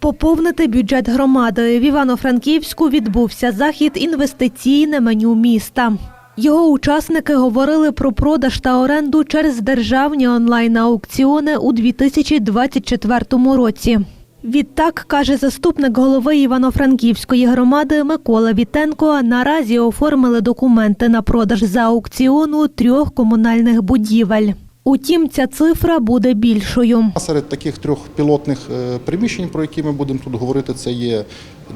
Поповнити бюджет громади в Івано-Франківську відбувся захід інвестиційне меню міста. Його учасники говорили про продаж та оренду через державні онлайн-аукціони у 2024 році. Відтак, каже заступник голови Івано-Франківської громади Микола Вітенко, наразі оформили документи на продаж за аукціону трьох комунальних будівель. Утім, ця цифра буде більшою. Серед таких трьох пілотних е, приміщень, про які ми будемо тут говорити, це є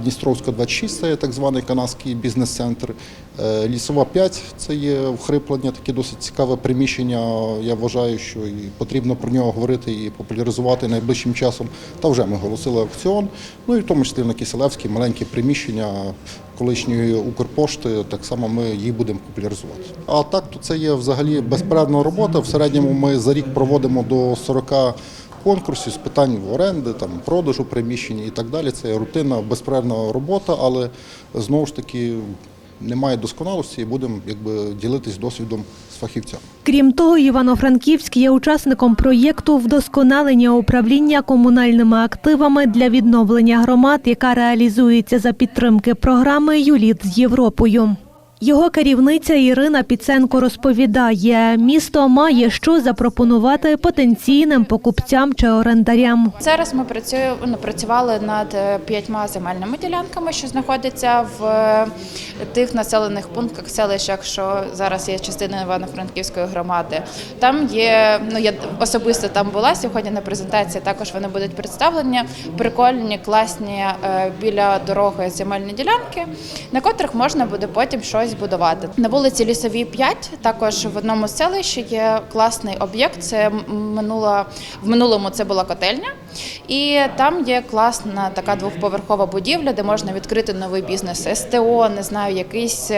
Дністровська 26, це так званий канадський бізнес-центр. Е, Лісова 5 це є вхриплення, таке досить цікаве приміщення. Я вважаю, що і потрібно про нього говорити і популяризувати найближчим часом. Та вже ми оголосили аукціон. Ну і в тому числі на Киселевській маленькі приміщення колишньої Укрпошти. Так само ми їх будемо популяризувати. А так, то це є взагалі безперервна робота. В середньому ми за рік проводимо до 40 конкурсів з питань оренди, там продажу приміщення і так далі. Це рутинна безперервна робота, але знову ж таки немає досконалості і будемо якби ділитись досвідом з фахівцями. Крім того, Івано-Франківськ є учасником проєкту вдосконалення управління комунальними активами для відновлення громад, яка реалізується за підтримки програми Юліт з Європою. Його керівниця Ірина Піценко розповідає, місто має що запропонувати потенційним покупцям чи орендарям. Зараз ми ну, працювали над е, п'ятьма земельними ділянками, що знаходяться в е, тих населених пунктах, селищах, що зараз є частина Івано-Франківської громади. Там є, ну я особисто там була сьогодні на презентації. Також вони будуть представлені. Прикольні, класні е, біля дороги земельні ділянки, на котрих можна буде потім щось будувати. На вулиці Лісовій 5 також в одному з селищі є класний об'єкт. Це минула в минулому це була котельня, і там є класна така двохповерхова будівля, де можна відкрити новий бізнес СТО, не знаю, якийсь.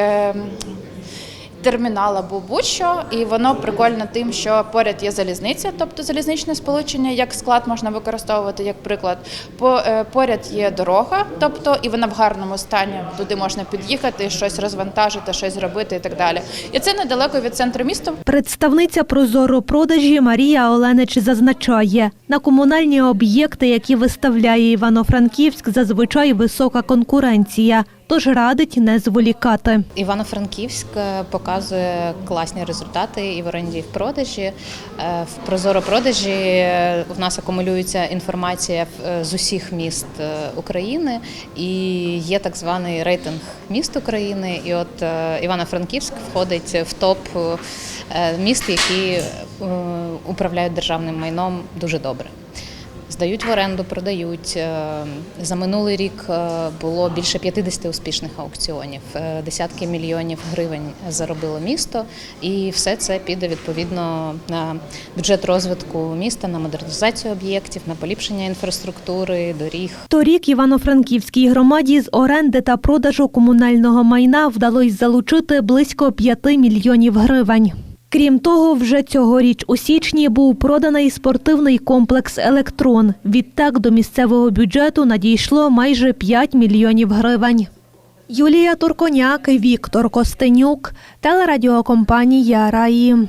Термінал або будь-що, і воно прикольно тим, що поряд є залізниця, тобто залізничне сполучення, як склад можна використовувати як приклад. По, е, поряд є дорога, тобто і вона в гарному стані. Туди можна під'їхати, щось розвантажити, щось зробити і так далі. І це недалеко від центру міста. Представниця Прозоро продажі Марія Оленич зазначає, на комунальні об'єкти, які виставляє Івано-Франківськ, зазвичай висока конкуренція, тож радить не зволікати. Івано-Франківськ е, показує класні результати і в оренді, і в продажі. Е, В прозоро продажі е, в нас акумулюється інформація з усіх міст України, і є так званий рейтинг міст України. І от Івано-Франківськ входить в топ міст, які управляють державним майном дуже добре. Здають в оренду, продають. Е, За минулий рік е, було більше 50 успішних аукціонів. Е, Десятки мільйонів гривень заробило місто, і все це піде відповідно на бюджет розвитку міста, на модернізацію об'єктів, на поліпшення інфраструктури, доріг. Торік Івано-Франківській громаді з оренди та продажу комунального майна вдалося залучити близько 5 мільйонів гривень. Крім того, вже цьогоріч у січні був проданий спортивний комплекс Електрон. Відтак до місцевого бюджету надійшло майже 5 мільйонів гривень. Юлія Турконяк, Віктор Костенюк, телерадіокомпанія Раї.